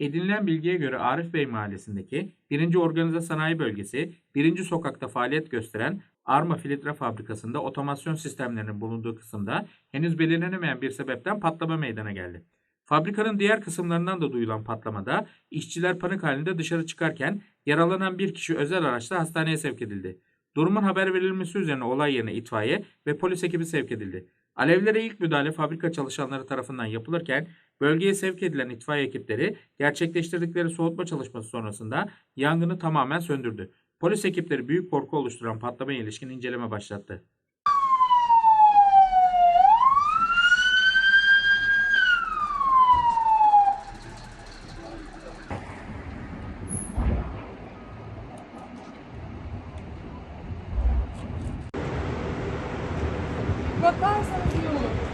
Edinilen bilgiye göre Arif Bey mahallesindeki 1. Organize Sanayi Bölgesi 1. Sokak'ta faaliyet gösteren Arma Filtre Fabrikası'nda otomasyon sistemlerinin bulunduğu kısımda henüz belirlenemeyen bir sebepten patlama meydana geldi. Fabrikanın diğer kısımlarından da duyulan patlamada işçiler panik halinde dışarı çıkarken yaralanan bir kişi özel araçla hastaneye sevk edildi. Durumun haber verilmesi üzerine olay yerine itfaiye ve polis ekibi sevk edildi. Alevlere ilk müdahale fabrika çalışanları tarafından yapılırken bölgeye sevk edilen itfaiye ekipleri gerçekleştirdikleri soğutma çalışması sonrasında yangını tamamen söndürdü. Polis ekipleri büyük korku oluşturan patlamaya ilişkin inceleme başlattı. botar essa nenhuma.